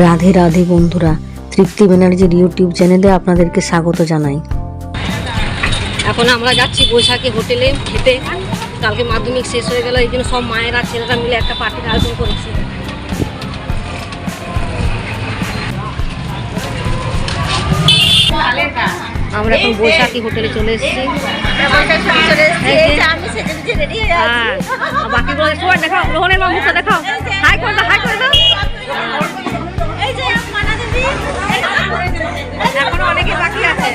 রাধে রাধে বন্ধুরা তৃপ্তি ব্যানার্জির ইউটিউব চ্যানেলে আপনাদেরকে স্বাগত জানাই। এখন আমরা যাচ্ছি বৈশাখী হোটেলে খেতে। কালকে মাধ্যমিক শেষ হয়ে গেল এই জন্য সব মায়েরা ছেলেরা মিলে একটা পার্টির আয়োজন করেছি। আমরা এখন বৈশাখী হোটেলে চলে এসেছি। হ্যাঁ বাকিগুলো রোহনের মুখটা দেখাও। হাই করে দাও হাই করে দাও এখনও অনেকে বাকি আছে।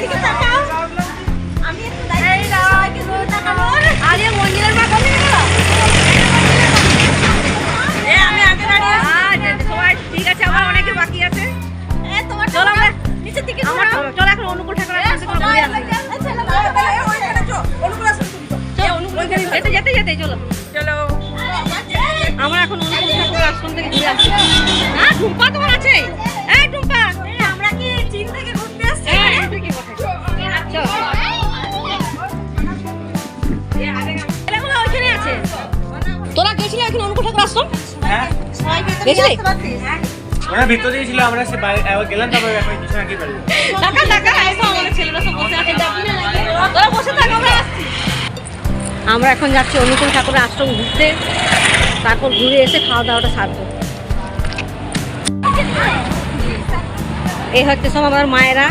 আরে মন্দিরের মা কমে গেল আচ্ছা, সবাই ঠিক আছে আমার অনেকে বাকি আছে। চলো আমরা আমার চলো এখন অনুকূল ঠাকুরের কাছে করে ঘুরে আসি চলো যেতে যেতে যেতে চলো। আমরা এখন অনুকূল ঠাকুরের আশ্রম থেকে ঘুরে আসি হ্যাঁ টুম্পা তোমার আছে? ভিতরেই ছিল আমরা সে বাইরে আবার গেলাম তারপরে এখন কিছু নাকি টাকা টাকা এসো আমাদের ছেলেরা সব বসে আছে। বসে থাকো আমরা আসছি। আমরা এখন যাচ্ছি অনুকূল ঠাকুরের আশ্রম ঘুরতে। তারপর ঘুরে এসে খাওয়া দাওয়াটা সারবো। এই হচ্ছে সব আমার মায়েরা।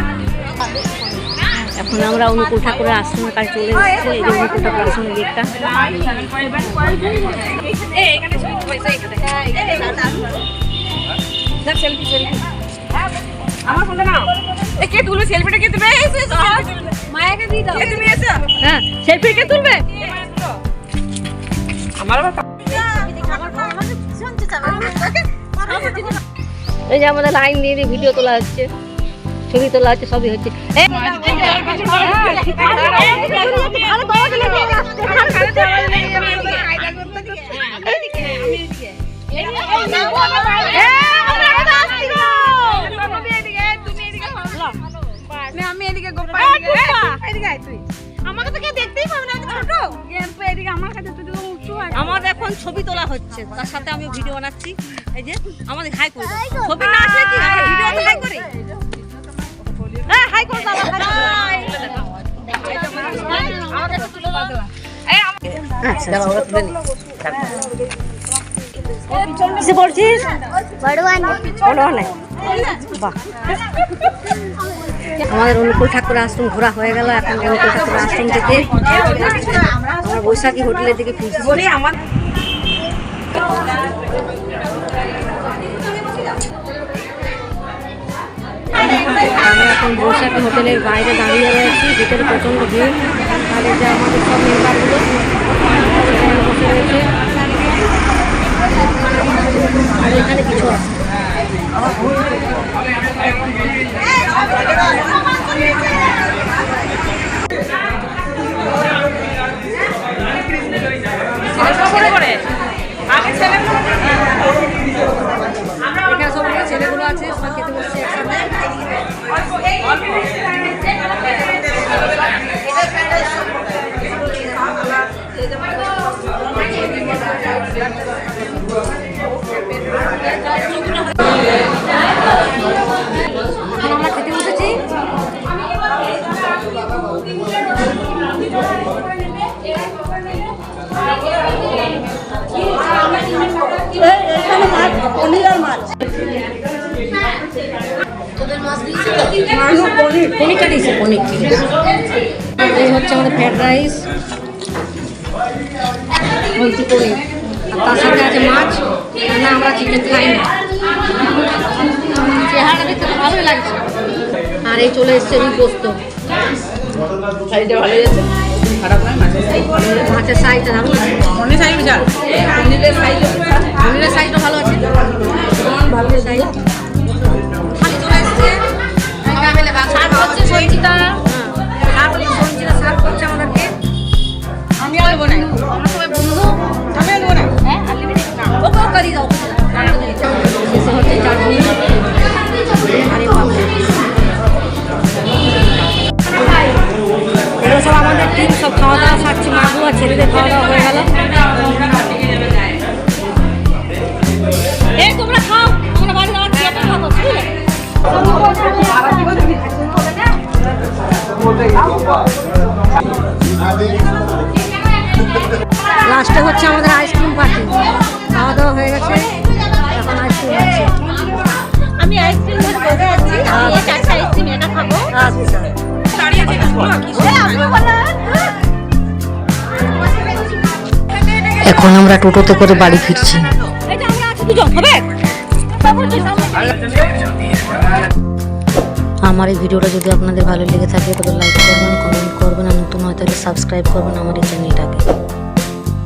এখন আমরা অনুকূল ঠাকুরের আশ্রমের কাছে চলে এসেছি এই যে অনুকূল ঠাকুরের আশ্রমের গেটটা। হ্যাঁ এই আমাদের লাইন দিয়ে ভিডিও তোলা হচ্ছে ছবি তোলা হচ্ছে সবই হচ্ছে এই, আমি এদিকে গোপাল এদিকে আয় তুই আমাকে তো কেউ দেখতেই পাবে না ছোট। তুই এদিকে আমার কাছে তুই তো উঁচু আছে। আমাদের এখন ছবি তোলা হচ্ছে তার সাথে আমি ভিডিও বানাচ্ছি। এই যে আমাদের হাই করে ছবি না আসলে কি আমরা ভিডিও হাই করি। হ্যাঁ হাই করে দাও আচ্ছা দাঁড়া ওরা তুলে নি কিসে পড়ছিস বড়োয়ানে বাহ। আমাদের অনুকূল ঠাকুর আশ্রম ঘোরা হয়ে গেল এখন অনুকূল ঠাকুর আশ্রম থেকে আমরা বৈশাখী হোটেলের দিকে ফিরছি। আমার আমরা এখন বৈশাখী হোটেলের বাইরে দাঁড়িয়ে রয়েছি ভিতরে প্রচণ্ড ভিড়। এই যে আমাদের সব মেম্বারগুলো বসে রয়েছে। এখানে সব ছেলেগুলো আছে সবাই খেতে বসছে একসাথে। পনিরটা দিয়েছে পনির এই হচ্ছে আমাদের ফ্রাইড রাইস। হলদি পনির। আর তার সাথে আছে মাছ। না আমরা চিকেন খাই না। চেহারাটা দেখতে তো ভালোই লাগছে। আর এই চলে এসছে রুই পোস্ত। সাইজটা ভালো যাচ্ছে খারাপ নয় মাছের সাইজ। মাছের সাইজটা আছে অনেক সাইজ বিশাল। লাস্টে হচ্ছে আমাদের আইসক্রিম পার্টি খাওয়া দাওয়া হয়ে গেছে এখন আইসক্রিম হচ্ছে আমি আইসক্রিম ধরে বসে আছি আমি এই চারটা আইসক্রিম একা খাব। আচ্ছা। এখন আমরা টোটোতে করে বাড়ি ফিরছি। এটা আমরা আছি দুজন হবে আমার এই ভিডিওটা যদি আপনাদের ভালো লেগে থাকে তবে লাইক করবেন কমেন্ট করবেন আর নতুন হয় তাহলে সাবস্ক্রাইব করবেন আমার এই চ্যানেলটাকে